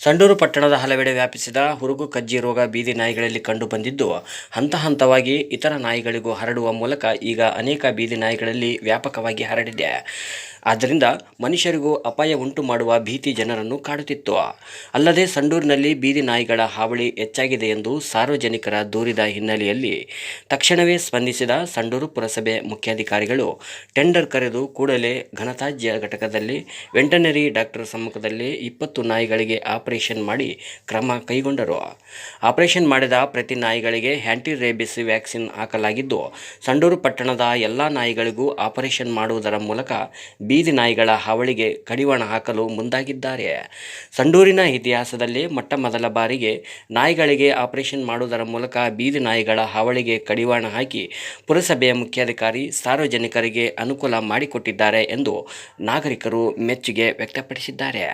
ಸಂಡೂರು ಪಟ್ಟಣದ ಹಲವೆಡೆ ವ್ಯಾಪಿಸಿದ ಹುರುಗು, ಕಜ್ಜಿ ರೋಗ ಬೀದಿ ನಾಯಿಗಳಲ್ಲಿ ಕಂಡುಬಂದಿದ್ದು ಹಂತ ಹಂತವಾಗಿ ಇತರ ನಾಯಿಗಳಿಗೂ ಹರಡುವ ಮೂಲಕ ಈಗ ಅನೇಕ ಬೀದಿ ನಾಯಿಗಳಲ್ಲಿ ವ್ಯಾಪಕವಾಗಿ ಹರಡಿದೆ. ಆದ್ದರಿಂದ ಮನುಷ್ಯರಿಗೂ ಅಪಾಯ ಉಂಟು ಮಾಡುವ ಭೀತಿ ಜನರನ್ನು ಕಾಡುತ್ತಿತ್ತು. ಅಲ್ಲದೆ ಸಂಡೂರಿನಲ್ಲಿ ಬೀದಿ ನಾಯಿಗಳ ಹಾವಳಿ ಹೆಚ್ಚಾಗಿದೆ ಎಂದು ಸಾರ್ವಜನಿಕರ ದೂರಿದ ಹಿನ್ನೆಲೆಯಲ್ಲಿ ತಕ್ಷಣವೇ ಸ್ಪಂದಿಸಿದ ಸಂಡೂರು ಪುರಸಭೆ ಮುಖ್ಯಾಧಿಕಾರಿಗಳು ಟೆಂಡರ್ ಕರೆದು ಕೂಡಲೇ ಘನತಾಜ್ಯ ಘಟಕದಲ್ಲಿ ವೆಂಟನರಿ ಡಾಕ್ಟರ್ ಸಮ್ಮುಖದಲ್ಲಿ ಇಪ್ಪತ್ತು ನಾಯಿಗಳಿಗೆ ಆಪರೇಷನ್ ಮಾಡಿ ಕ್ರಮ ಕೈಗೊಂಡರು. ಆಪರೇಷನ್ ಮಾಡಿದ ಪ್ರತಿ ನಾಯಿಗಳಿಗೆ ಆ್ಯಂಟಿ ರೇಬಿಸ್ ವ್ಯಾಕ್ಸಿನ್ ಹಾಕಲಾಗಿದ್ದು, ಸಂಡೂರು ಪಟ್ಟಣದ ಎಲ್ಲ ನಾಯಿಗಳಿಗೂ ಆಪರೇಷನ್ ಮಾಡುವುದರ ಮೂಲಕ ಬೀದಿ ನಾಯಿಗಳ ಹಾವಳಿಗೆ ಕಡಿವಾಣ ಹಾಕಲು ಮುಂದಾಗಿದ್ದಾರೆ. ಸಂಡೂರಿನ ಇತಿಹಾಸದಲ್ಲಿ ಮೊಟ್ಟ ಮೊದಲ ಬಾರಿಗೆ ನಾಯಿಗಳಿಗೆ ಆಪರೇಷನ್ ಮಾಡುವುದರ ಮೂಲಕ ಬೀದಿ ನಾಯಿಗಳ ಹಾವಳಿಗೆ ಕಡಿವಾಣ ಹಾಕಿ ಪುರಸಭೆಯ ಮುಖ್ಯಾಧಿಕಾರಿ ಸಾರ್ವಜನಿಕರಿಗೆ ಅನುಕೂಲ ಮಾಡಿಕೊಟ್ಟಿದ್ದಾರೆ ಎಂದು ನಾಗರಿಕರು ಮೆಚ್ಚುಗೆ ವ್ಯಕ್ತಪಡಿಸಿದ್ದಾರೆ.